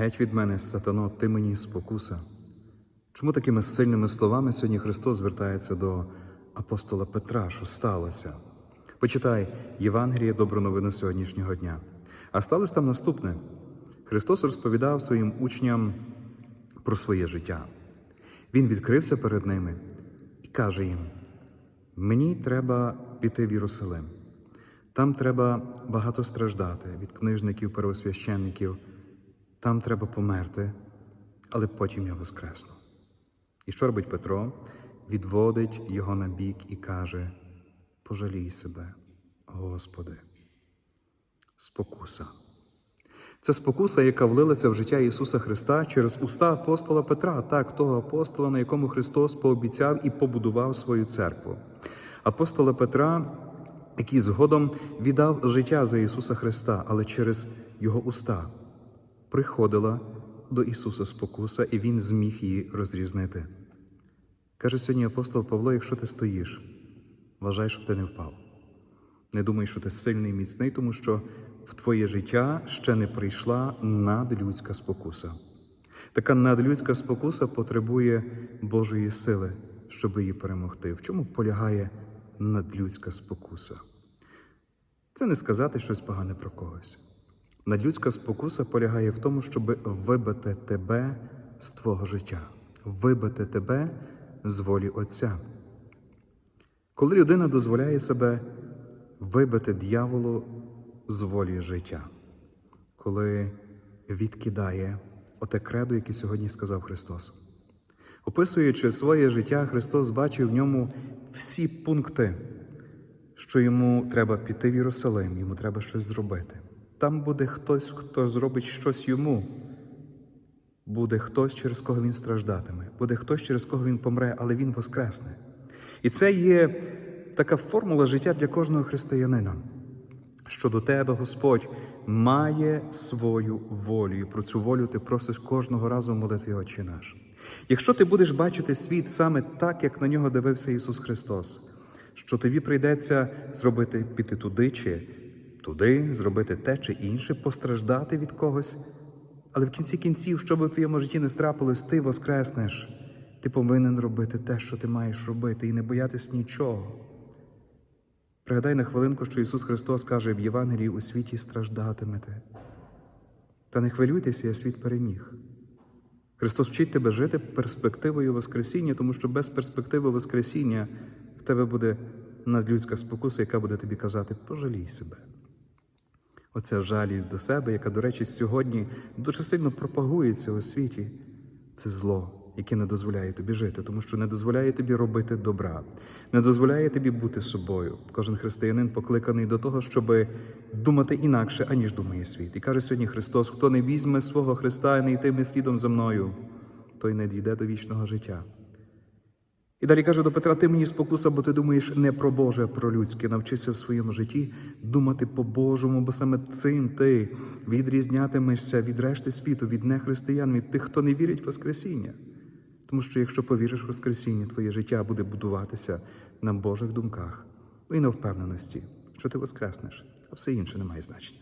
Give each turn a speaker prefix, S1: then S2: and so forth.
S1: Геть від мене, сатано, ти мені спокуса. Чому такими сильними словами сьогодні Христос звертається до апостола Петра, що сталося? Почитай Євангеліє добру новину сьогоднішнього дня. А сталося там наступне: Христос розповідав своїм учням про своє життя. Він відкрився перед ними і каже їм: Мені треба піти в Єрусалим. Там треба багато страждати від книжників, первосвященників. Там треба померти, але потім я воскресну. І що робить Петро? Відводить його на бік і каже: Пожалій себе, Господи. Спокуса. Це спокуса, яка влилася в життя Ісуса Христа через уста апостола Петра, так, того апостола, на якому Христос пообіцяв і побудував свою церкву. Апостола Петра, який згодом віддав життя за Ісуса Христа, але через Його уста приходила до Ісуса спокуса, і Він зміг її розрізнити. Каже сьогодні апостол Павло: якщо ти стоїш, вважай, щоб ти не впав. Не думай, що ти сильний і міцний, тому що в твоє життя ще не прийшла надлюдська спокуса. Така надлюдська спокуса потребує Божої сили, щоб її перемогти. В чому полягає надлюдська спокуса? Це не сказати щось погане про когось. Надлюдська спокуса полягає в тому, щоб вибити тебе з твого життя, вибити тебе з волі Отця. Коли людина дозволяє себе вибити дьяволу з волі життя, коли відкидає оте кредо, яке сьогодні сказав Христос. Описуючи своє життя, Христос бачив в ньому всі пункти, що йому треба піти в Єрусалим, йому треба щось зробити. Там буде хтось, хто зробить щось йому. Буде хтось, через кого він страждатиме, буде хтось, через кого він помре, але він воскресне. І це є така формула життя для кожного християнина, що до тебе Господь має свою волю. І про цю волю ти просиш кожного разу молитві Отче наш. Якщо ти будеш бачити світ саме так, як на нього дивився Ісус Христос, що тобі прийдеться зробити піти туди чи туди, зробити те чи інше, постраждати від когось. Але в кінці кінців, що би в твоєму житті не страпилось, ти воскреснеш. Ти повинен робити те, що ти маєш робити, і не боятись нічого. Пригадай на хвилинку, що Ісус Христос каже в Євангелії у світі страждатимете. Та не хвилюйтеся, я світ переміг. Христос вчить тебе жити перспективою Воскресіння, тому що без перспективи Воскресіння в тебе буде надлюдська спокуса, яка буде тобі казати, пожалій себе. Оця жалість до себе, яка, до речі, сьогодні дуже сильно пропагується у світі, це зло, яке не дозволяє тобі жити, тому що не дозволяє тобі робити добра, не дозволяє тобі бути собою. Кожен християнин покликаний до того, щоб думати інакше, аніж думає світ. І каже сьогодні Христос: хто не візьме свого Христа і не йтиме слідом за мною, той не дійде до вічного життя. І далі каже до Петра: ти мені спокуса, бо ти думаєш не про Боже, а про людське. Навчися в своєму житті думати по-божому, бо саме цим ти відрізнятимешся від решти світу, від нехристиян, від тих, хто не вірить в Воскресіння. Тому що якщо повіриш в Воскресіння, твоє життя буде будуватися на Божих думках і на впевненості, що ти воскреснеш, а все інше не має значення.